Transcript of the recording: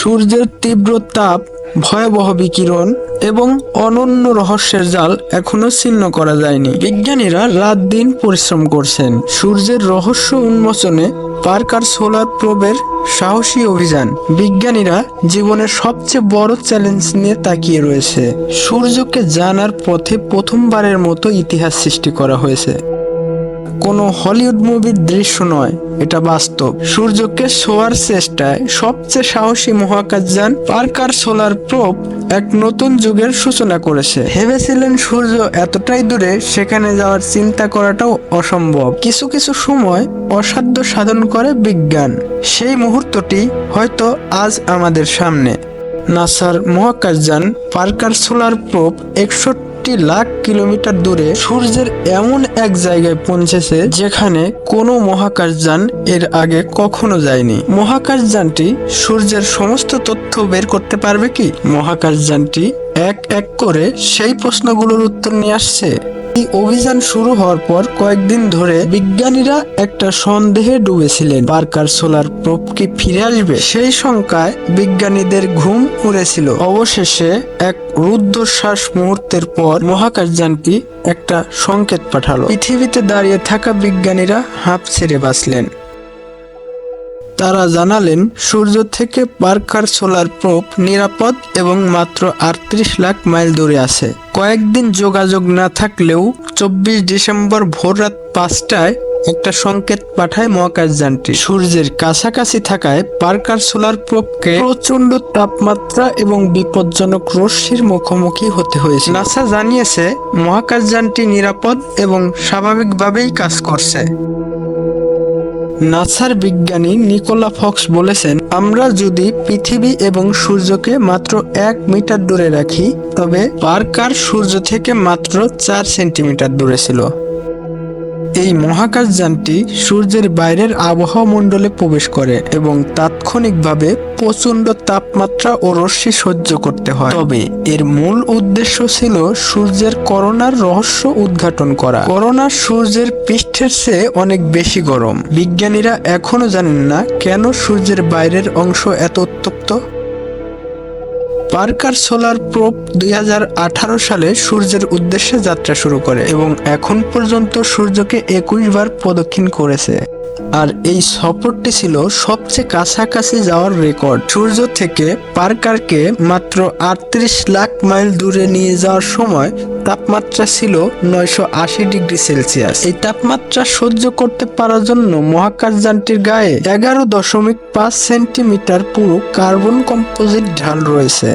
সূর্যের তীব্র তাপ, ভয়াবহ বিকিরণ এবং অনন্য রহস্যের জাল এখনও ছিন্ন করা যায়নি। বিজ্ঞানীরা রাত দিন পরিশ্রম করছেন। সূর্যের রহস্য উন্মোচনে পার্কার সোলার প্রোবের সাহসী অভিযান। বিজ্ঞানীরা জীবনের সবচেয়ে বড় চ্যালেঞ্জ নিয়ে তাকিয়ে রয়েছে। সূর্যকে জানার পথে প্রথমবারের মতো ইতিহাস সৃষ্টি করা হয়েছে। কোনো হলিউড মুভির দৃশ্য নয়, এটা বাস্তব। সূর্যকে ছোঁয়ার চেষ্টায় সবচেয়ে সাহসী মহাকাশযান পার্কার সোলার প্রোপ এক নতুন যুগের সূচনা করেছে। ভেবেছিলেন সূর্য এতটাই দূরে সেখানে যাওয়ার চিন্তা করাটাও অসম্ভব। কিছু কিছু সময় অসাধ্য সাধন করে বিজ্ঞান। সেই মুহূর্তটি হয়তো আজ আমাদের সামনে। নাসার মহাকাশযান পার্কার সোলার প্রোপ একষট্টি লাখ কিলোমিটার দূরে সূর্যের এমন এক জায়গায় পৌঁছেছে যেখানে কোনো মহাকাশযান এর আগে কখনো যায়নি। মহাকাশযানটি সূর্যের সমস্ত তথ্য বের করতে পারবে কি? মহাকাশযানটি এক এক করে সেই প্রশ্নগুলোর উত্তর নিয়ে আসছে। এই অভিযান শুরু হওয়ার পর কয়েকদিন ধরে বিজ্ঞানীরা একটা সন্দেহে ডুবেছিলেন। পার্কার সোলার প্রোপ কি ফিরে আসবে সেই শঙ্কায় বিজ্ঞানীদের ঘুম উড়েছিল। অবশেষে এক রুদ্ধশ্বাস মুহূর্তের পর মহাকাশযানটি একটা সংকেত পাঠালো। পৃথিবীতে দাঁড়িয়ে থাকা বিজ্ঞানীরা হাঁপ ছেড়ে বাঁচলেন। তারা জানালেন, সূর্য থেকে পার্কার সোলার প্রোব নিরাপদ এবং মাত্র আটত্রিশ লাখ মাইল দূরে আছে। কয়েকদিন যোগাযোগ না থাকলেও চব্বিশ ডিসেম্বর ভোর রাত পাঁচটায় একটা সংকেত পাঠায় মহাকাশযানটি। সূর্যের কাছাকাছি থাকায় পার্কার সোলার প্রোবকে প্রচণ্ড তাপমাত্রা এবং বিপজ্জনক রশ্মির মুখোমুখি হতে হয়েছে। নাসা জানিয়েছে, মহাকাশযানটি নিরাপদ এবং স্বাভাবিকভাবেই কাজ করছে। নাসার বিজ্ঞানী নিকোলা ফক্স বলেছেন, আমরা যদি পৃথিবী এবং সূর্যকে মাত্র এক মিটার দূরে রাখি, তবে পার্কার সূর্য থেকে মাত্র চার সেন্টিমিটার দূরে ছিল। এই মহাকাশযানটি সূর্যের বাইরের আবহাওয়া মণ্ডলে প্রবেশ করে এবং তাৎক্ষণিকভাবে প্রচণ্ড তাপমাত্রা ও রশ্মি সহ্য করতে হয়। তবে এর মূল উদ্দেশ্য ছিল সূর্যের করোনার রহস্য উদ্ঘাটন করা। করোনা সূর্যের পৃষ্ঠের চেয়ে অনেক বেশি গরম। বিজ্ঞানীরা এখনও জানেন না কেন সূর্যের বাইরের অংশ এত উত্তপ্ত। পার্কার সোলার প্রোপ দুই হাজার আঠারো সালে সূর্যের উদ্দেশ্যে যাত্রা শুরু করে এবং এখন পর্যন্ত সূর্যকে একুশ বার প্রদক্ষিণ করেছে। আর এই সফরটি ছিল সবচেয়ে কাছাকাছি যাওয়ার রেকর্ড। সূর্য থেকে পার্কারকে মাত্র আটত্রিশ লাখ মাইল দূরে নিয়ে যাওয়ার সময় তাপমাত্রা ছিল নয়শো আশি ডিগ্রি সেলসিয়াস। এই তাপমাত্রা সহ্য করতে পারার জন্য মহাকাশযানটির গায়ে এগারো দশমিক পাঁচ সেন্টিমিটার পুরো কার্বন কম্পোজিট ঢাল রয়েছে।